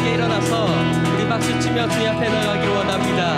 함께 일어나서 우리 박수치며 주의 앞에 나가기를 원합니다.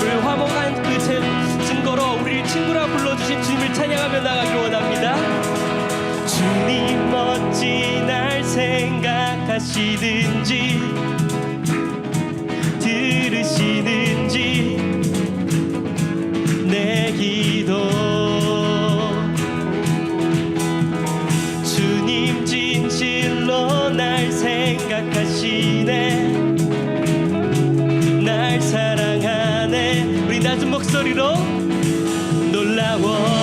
그 화목한 그 증거로 우리 친구라 불러주신 주님을 찬양하며 나가기를 원합니다. 주님 멋진 날 생각하시든지 낮은 목소리로 놀라워.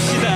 期待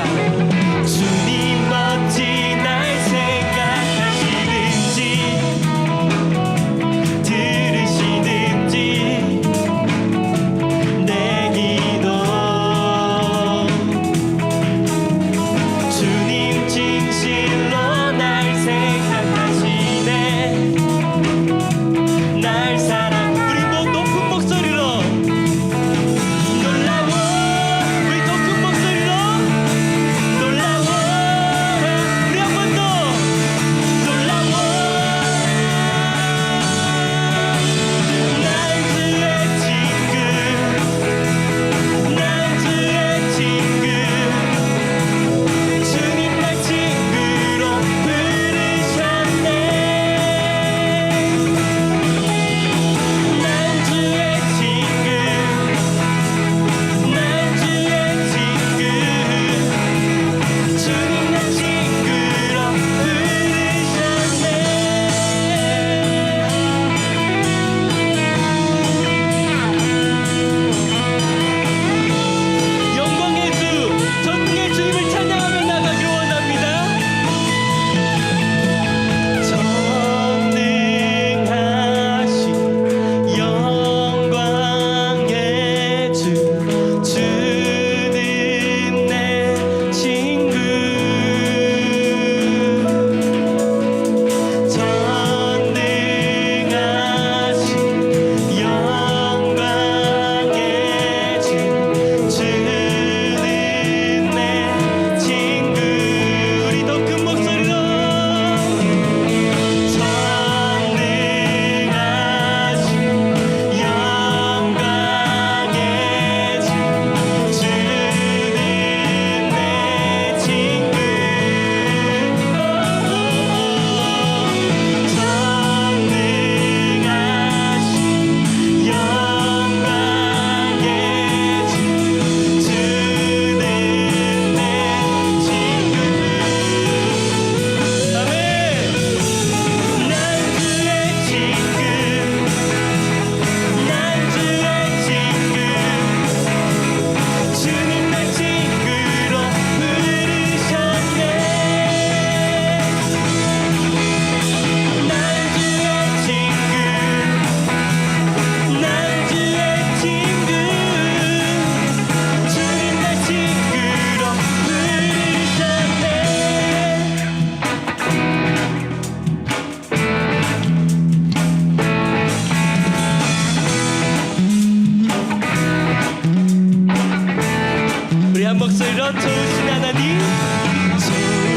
한 목소리로 좋으신 하나님.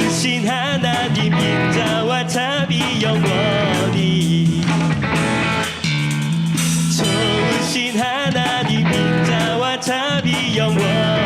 좋으신 하나님 인자와 자비 영원히. 좋으신 하나님 인자와 자비 영원히.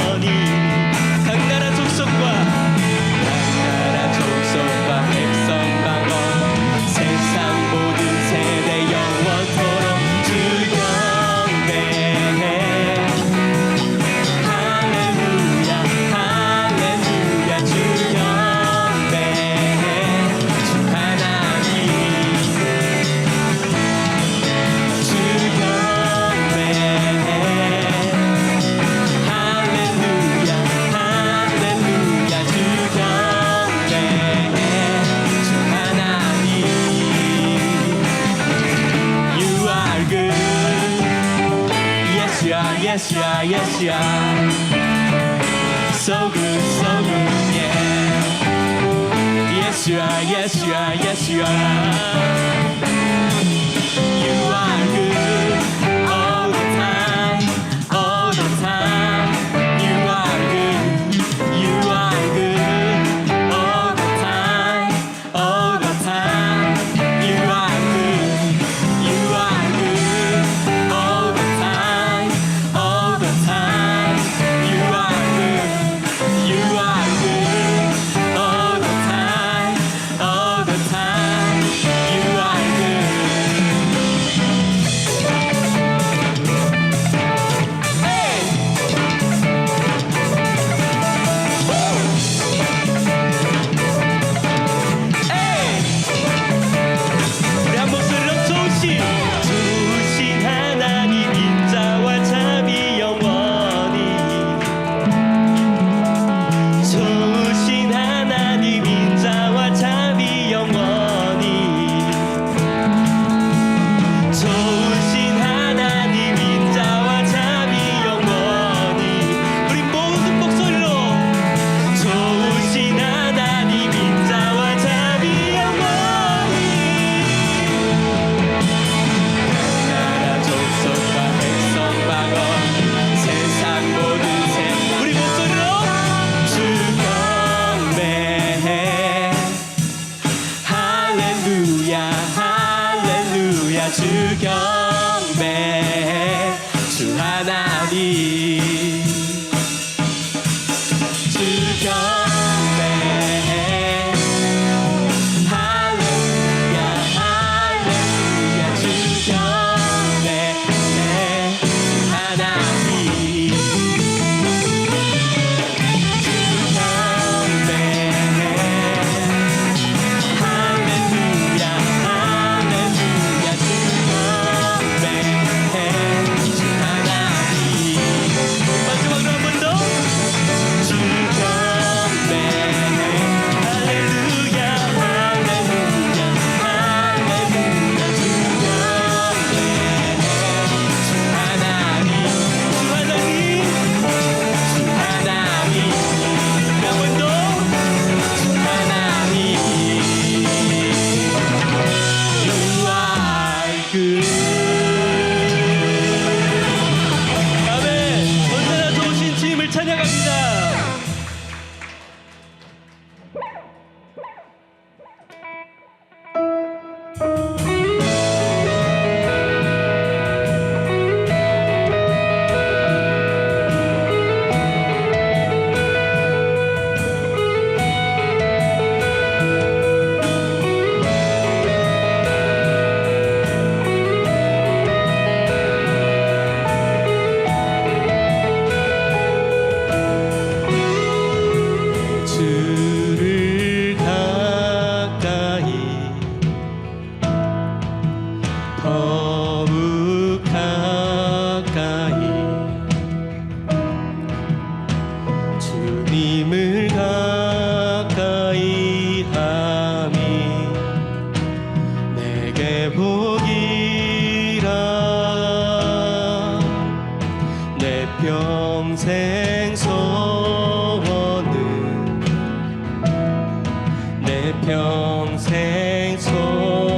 평생 소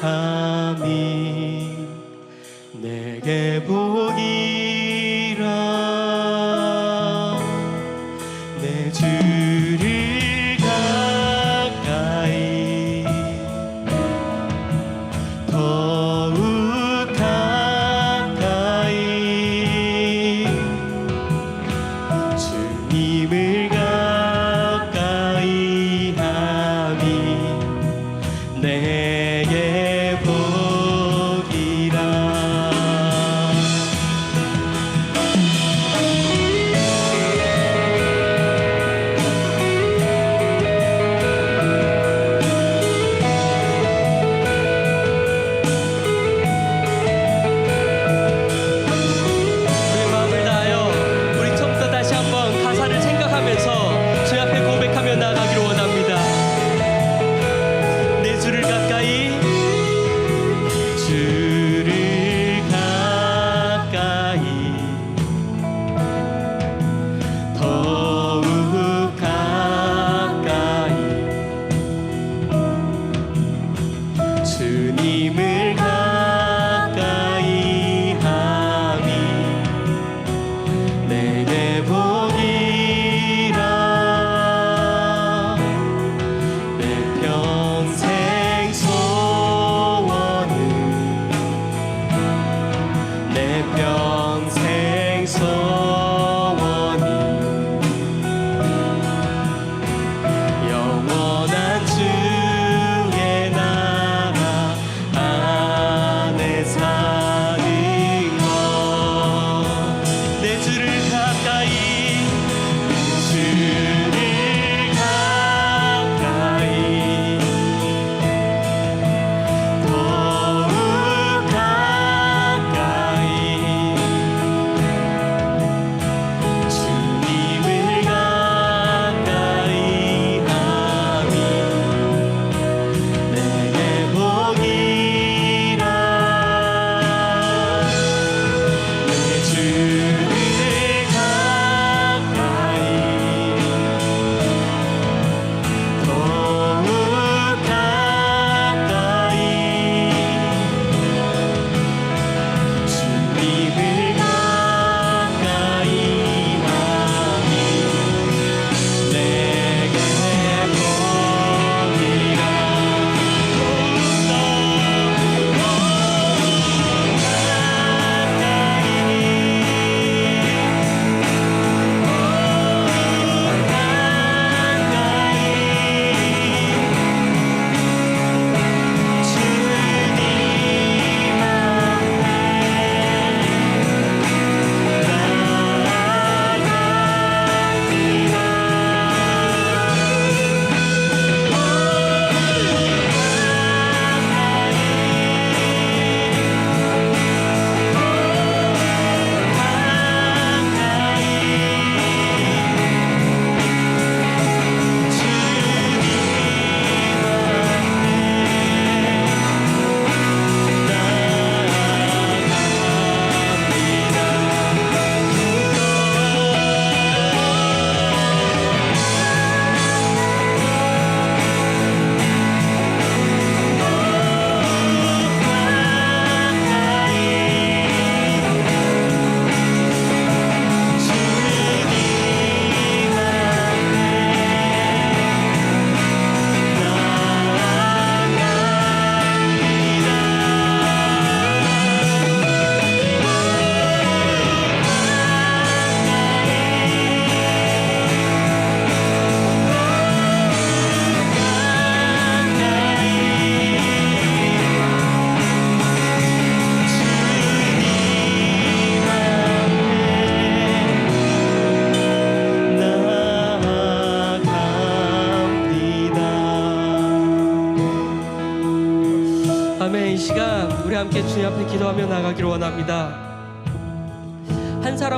함이 내게 복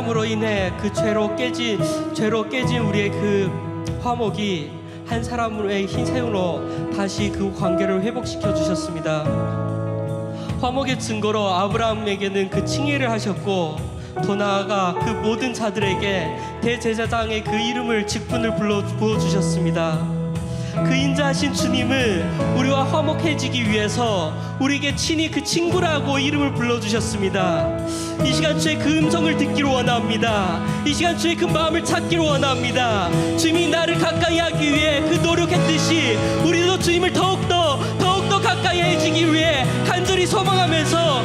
사람으로 인해 그 죄로 깨진 죄로 깨진 우리의 그 화목이 한 사람의 희생으로 다시 그 관계를 회복시켜 주셨습니다. 화목의 증거로 아브라함에게는 그 칭의를 하셨고 더 나아가 그 모든 자들에게 대제사장의 그 이름을 직분을 불러 주셨습니다. 그 인자하신 주님은 우리와 화목해지기 위해서 우리에게 친히 그 친구라고 이름을 불러주셨습니다. 이 시간 주의 그 음성을 듣기로 원합니다. 이 시간 주의 그 마음을 찾기로 원합니다. 주님이 나를 가까이 하기 위해 그 노력했듯이 우리도 주님을 더욱더 더욱더 가까이 해지기 위해 간절히 소망하면서